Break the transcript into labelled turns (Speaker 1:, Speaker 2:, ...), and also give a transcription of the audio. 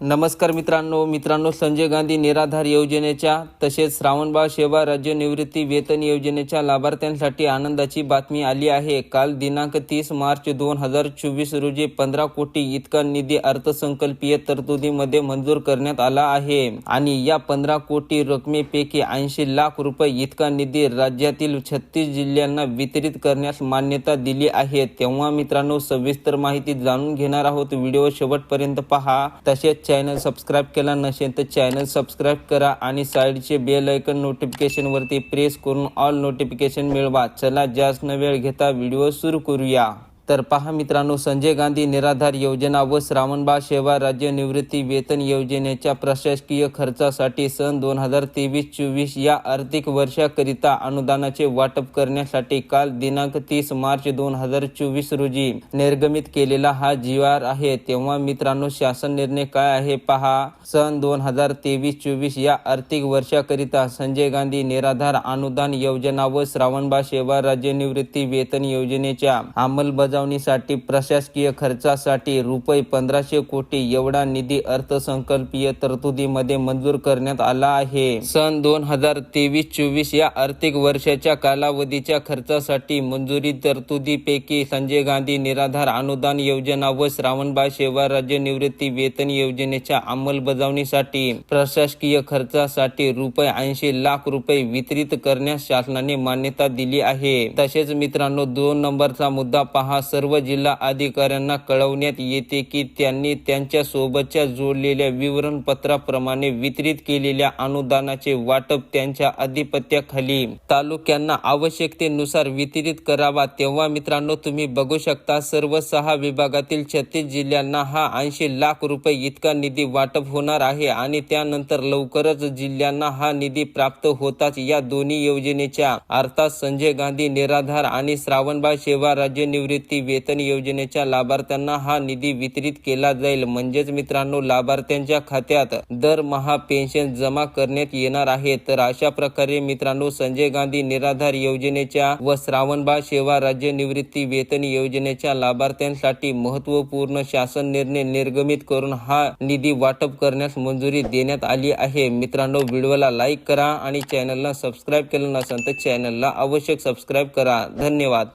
Speaker 1: नमस्कार मित्रांनो मित्रांनो संजय गांधी निराधार योजनेच्या तसेच श्रावणबाळ सेवा राज्य निवृत्ती वेतन योजनेच्या लाभार्थ्यांसाठी आनंदाची बातमी आली आहे. काल दिनांक तीस मार्च दोन हजार चोवीस रोजी पंधरा कोटी इतका निधी अर्थसंकल्पीय तरतुदीमध्ये मंजूर करण्यात आला आहे आणि या पंधरा कोटी रकमेपैकी ऐंशी लाख रुपये इतका निधी राज्यातील छत्तीस जिल्ह्यांना वितरित करण्यास मान्यता दिली आहे. तेव्हा मित्रांनो सविस्तर माहिती जाणून घेणार आहोत. व्हिडिओ शेवटपर्यंत पहा. तसेच चॅनल सबस्क्राईब केला नसेल तर चॅनल सबस्क्राईब करा आणि साईडचे बेल ऐकन नोटिफिकेशनवरती प्रेस करून ऑल नोटिफिकेशन मिळवा. चला जास्त न वेळ घेता व्हिडिओ सुरू करूया. तर पहा मित्रांनो संजय गांधी निराधार योजना व श्रावणबाळ सेवा राज्य निवृत्ती वेतन योजनेच्या प्रशासकीय खर्चासाठी सन दोन हजार तेवीस चोवीस या आर्थिक वर्षाकरिता अनुदानाचे वाटप करण्यासाठी काल दिनांक तीस मार्च दोन हजार चोवीस रोजी निर्गमित केलेला हा जी आर आहे. तेव्हा मित्रांनो शासन निर्णय काय आहे पहा. सन दोन हजार तेवीस चोवीस या आर्थिक वर्षाकरिता संजय गांधी निराधार अनुदान योजना व श्रावणबाळ सेवा राज्य निवृत्ती वेतन योजनेच्या अंमलबजावणीसाठी प्रशासकीय खर्चासाठी रुपये पंधराशे कोटी एवढा निधी अर्थसंकल्पीय तरतुदीमध्ये मंजूर करण्यात आला आहे. सन दोन हजार तेवीस चोवीस या आर्थिक वर्षाच्या कालावधीच्या खर्चासाठी मंजुरी तरतुदीपैकी संजय गांधी निराधार अनुदान योजना व श्रावणबाळ सेवा राज्य निवृत्ती वेतन योजनेच्या अंमलबजावणीसाठी प्रशासकीय खर्चासाठी रुपये ऐंशी लाख रुपये वितरित करण्यास शासनाने मान्यता दिली आहे. तसेच मित्रांनो दोन नंबरचा मुद्दा पहा. सर्व जिल्हा अधिकाऱ्यांना कळवण्यात येते की त्यांनी त्यांच्या सोबतच्या जोडलेल्या विवरणपत्राप्रमाणे वितरित केलेल्या अनुदानाचे वाटप त्यांच्या अधिपत्याखाली तालुक्यांना आवश्यकतेनुसार वितरित करावा तेव्हा मित्रांनो तुम्ही बघू शकता सर्व सहा विभागातील छत्तीस जिल्ह्यांना हा ऐंशी लाख रुपये इतका निधी वाटप होणार आहे आणि त्यानंतर लवकरच जिल्ह्यांना हा निधी प्राप्त होताच. या दोन्ही योजनेच्या अर्थात संजय गांधी निराधार आणि श्रावणबाळ सेवा राज्य निवृत्ती वेतन योजनेच्या लाभार्थ्यांना हा निधी वितरित केला जाईल. म्हणजेच मित्रांनो लाभार्थ्यांच्या खात्यात दरमहा पेन्शन जमा करण्यात येणार आहे. तर अशा प्रकारे मित्रांनो संजय गांधी निराधार योजनेच्या व श्रावणबाळ सेवा राज्य निवृत्ती वेतन योजनेच्या लाभार्थ्यांसाठी महत्त्वपूर्ण शासन निर्णय निर्गमित करून हा निधी वाटप करण्यास मंजुरी देण्यात आली आहे. मित्रांनो व्हिडिओला लाईक करा आणि चॅनलला सबस्क्राईब केलं नसेल तर चॅनलला आवश्यक सबस्क्राईब करा. धन्यवाद.